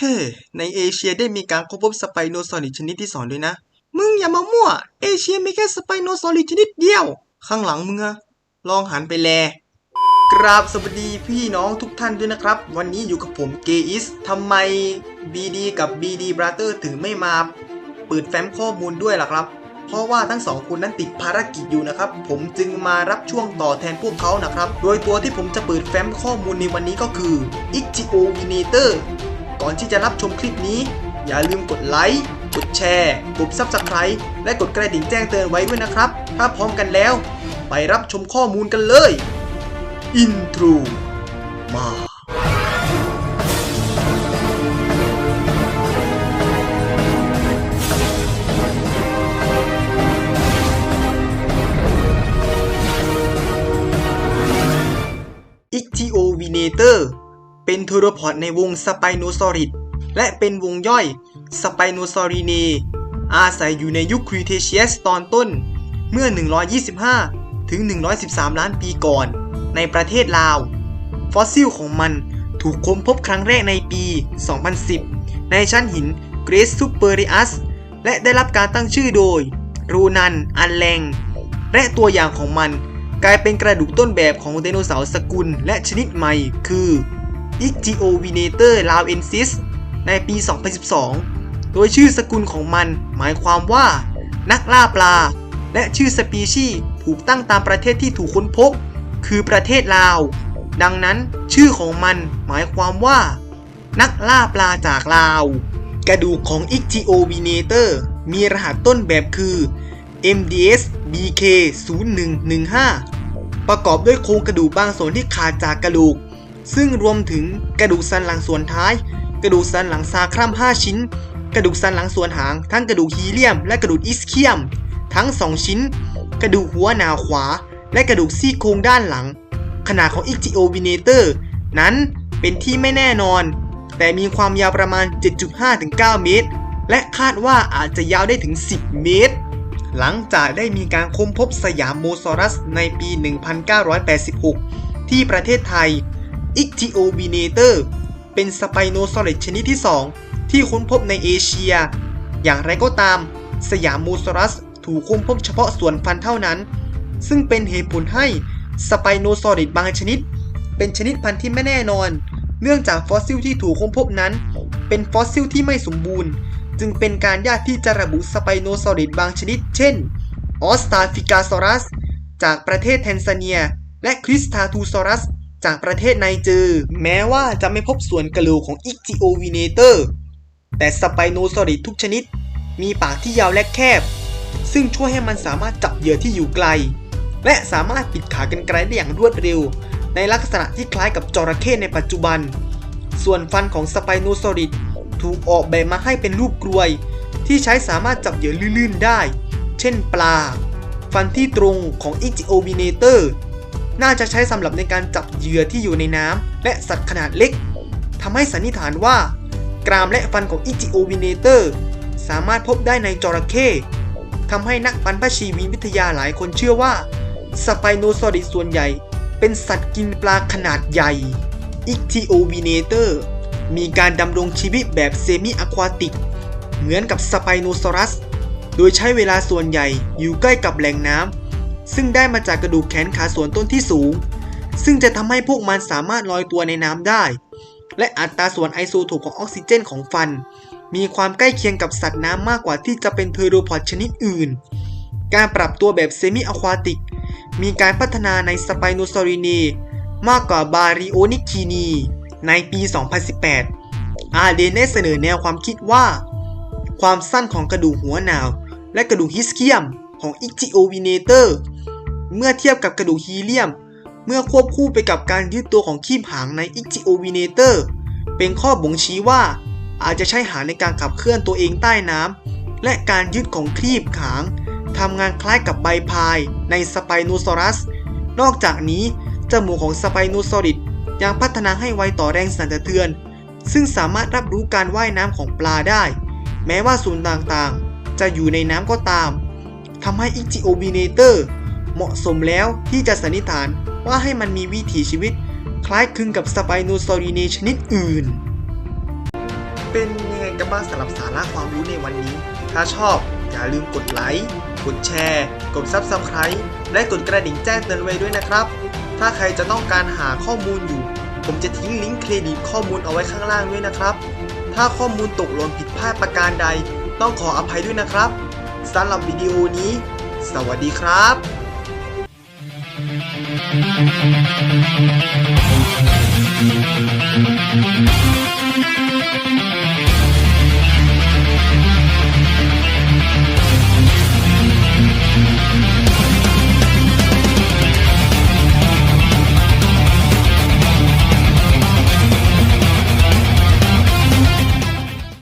เฮ้ในเอเชียได้มีการค้นพบสไปโนซอริดชนิดที่สองด้วยนะ มึงอย่ามามั่ว เอเชียมีแค่สไปโนซอริดชนิดเดียว ข้างหลังมึงอะลองหันไปแล กราบสวัสดีพี่น้องทุกท่านด้วยนะครับ วันนี้อยู่กับผมเกอิสทำไม BD กับ BD Brother ถึงไม่มาเปิดแฟ้มข้อมูลด้วยล่ะครับ เพราะว่าทั้งสองคนนั้นติดภารกิจอยู่นะครับ ผมจึงมารับช่วงต่อแทนพวกเขานะครับ โดยตัวที่ผมจะเปิดแฟ้มข้อมูลในวันนี้ก็คือ Ichio v i n a t o r ก่อนที่จะรับชมคลิปนี้ อย่าลืมกดไลค์ กดแชร์ กด Subscribe และกดกระดิ่งแจ้งเตือนไว้ด้วยนะครับ ถ้าพร้อมกันแล้ว ไปรับชมข้อมูลกันเลย อินโทรมาอิก i โอวีเนเตอร์ เป็นเทอโรพอดในวงสไปโนซอริดและเป็นวงย่อยสไปโนซอรีเนอาศัยอยู่ในยุคครีเทเชียสตอนต้น เมื่อ 125 ถึง 113 ล้านปีก่อน ในประเทศลาว ฟอสซิลของมันถูกค้นพบครั้งแรกในปี 2010 ในชั้นหินเกรสซูเปอริอัสและได้รับการตั้งชื่อโดย รูนัน อันแลงและตัวอย่างของมันกลายเป็นกระดูกต้นแบบของไดโนเสาร์สกุลและชนิดใหม่ คือ Ichthyovenator laoensis ในปี 2012 โดยชื่อสกุลของมันหมายความว่า นักล่าปลา และชื่อสปีชีส์ถูกตั้งตามประเทศที่ถูกค้นพบ คือประเทศลาว ดังนั้นชื่อของมันหมายความว่า นักล่าปลาจากลาว กระดูกของ Ichthyovenator มีรหัสต้นแบบคือ MDS BK 0115ประกอบด้วยโครงกระดูกบางส่วนที่ขาดจากกระดูก ซึ่งรวมถึงกระดูกสันหลังส่วนท้าย กระดูกสันหลังซาครัม5 ชิ้น กระดูกสันหลังส่วนหาง ทั้งกระดูกฮีเลียม และกระดูกอิสเคียม ทั้ง 2 ชิ้น กระดูกหัวหนาขวา และกระดูกซี่โครงด้านหลัง ขนาดของ Ichthyovenator นั้นเป็นที่ไม่แน่นอน แต่มีความยาวประมาณ 7.5-9 เมตร และคาดว่าอาจจะยาวได้ถึง 10 เมตร หลังจากได้มีการค้นพบสยามโมซอรัสในปี 1986 ที่ประเทศไทย Ichthyovenator เป็นสไปโนซอริดชนิดที่ 2 ที่ค้นพบในเอเชีย อย่างไรก็ตาม สยามมซอรัสถูกค้นพบเฉพาะส่วนฟันเท่านั้น ซึ่งเป็นเหตุผลให้สไปโนซอริดบางชนิด เป็นชนิดพันธุ์ที่ไม่แน่นอน เนื่องจากฟอสซิลที่ถูกค้นพบนั้น เป็นฟอสซิลที่ไม่สมบูรณ์ จึงเป็นการยากที่จะระบุสไปโนซอริดบางชนิด เช่นออสตาฟิกาซอรัสจากประเทศแทนซาเนีย และคริสทาทูซอรัส จากประเทศไนเจอร์แม้ว่าจะไม่พบส่วนกระโหลกของอิก i โอวีเนเตอร์แต่สไปโนซอริดทุกชนิด มีปากที่ยาวและแคบ ซึ่งช่วยให้มันสามารถจับเหยื่อที่อยู่ไกล และสามารถปิดขากรรไกรได้อย่างรวดเร็ว ในลักษณะที่คล้ายกับจระเข้ในปัจจุบัน ส่วนฟันของสไปโนซอริดถูกออกแบบมาให้เป็นรูปกลวย ที่ใช้สามารถจับเหยื่อลื่นๆได้ เช่นปลา ฟันที่ตรงของ Ichthyovenator น่าจะใช้สำหรับในการจับเหยื่อที่อยู่ในน้ำและสัตว์ขนาดเล็กทำให้สันนิษฐานว่า กรามและฟันของ Ichthyovenator สามารถพบได้ในจระเข้ทำให้นักบรรพชีวิวิทยาหลายคนเชื่อว่าสไปโนซอริดส่วนใหญ่ เป็นสัตว์กินปลาขนาดใหญ่ Ichthyovenator มีการดำรงชีวิตแบบเซมิอะควาติก เหมือนกับสไปโนซอรัส โดยใช้เวลาส่วนใหญ่อยู่ใกล้กับแหล่งน้ำ ซึ่งได้มาจากกระดูกแขนขาส่วนต้นที่สูง ซึ่งจะทำให้พวกมันสามารถลอยตัวในน้ำได้ และอัตราส่วนไอโซโทปของออกซิเจนของฟัน มีความใกล้เคียงกับสัตว์น้ำมากกว่าที่จะเป็นเทอโรพอดชนิดอื่น การปรับตัวแบบเซมิอะควาติก มีการพัฒนาในสไปโนซอริเนมากกว่าบาริโอนิคีนีในปี 2018 อาเดนได้เสนอแนวความคิดว่า ความสั้นของกระดูกหัวหนาว และกระดูกฮิสเคียมของ Ichthyovenator เเมื่อเทียบกับกระดูกฮีเลียม เมื่อควบคู่ไปกับการยืดตัวของคีบหางใน Ichthyovenator เป็นข้อบ่งชี้ว่า อาจจะใช้หางในการขับเคลื่อนตัวเองใต้น้ำและการยืดของครีบหางทำงานคล้ายกับใบพายในสไปโนซอรัส นอกจากนี้ จมูกของสไปโนซอริดยังพัฒนาให้ไวต่อแรงสั่นสะเทือน ซึ่งสามารถรับรู้การว่ายน้ำของปลาได้ แม้ว่าส่วนต่างๆ จะอยู่ในน้ำก็ตามทำให้ Ichthyovenator เหมาะสมแล้วที่จะสันนิษฐานว่าให้มันมีวิถีชีวิต คล้ายคลึงกับสไปโนซอรีเนชนิดอื่น เป็นยังไงกันบ้างสำหรับสาระความรู้ในวันนี้ ถ้าชอบอย่าลืมกดไลค์ กดแชร์ กด Subscribe และกดกระดิ่งแจ้งเตือนไว้ด้วยนะครับ ถ้าใครจะต้องการหาข้อมูลอยู่ ผมจะทิ้งลิงก์เครดิตข้อมูลเอาไว้ข้างล่างด้วยนะครับ ถ้าข้อมูลตกหล่นผิดพลาดประการใด ต้องขออภัยด้วยนะครับสำหรับวิดีโอนี้ สวัสดีครับ Thank you.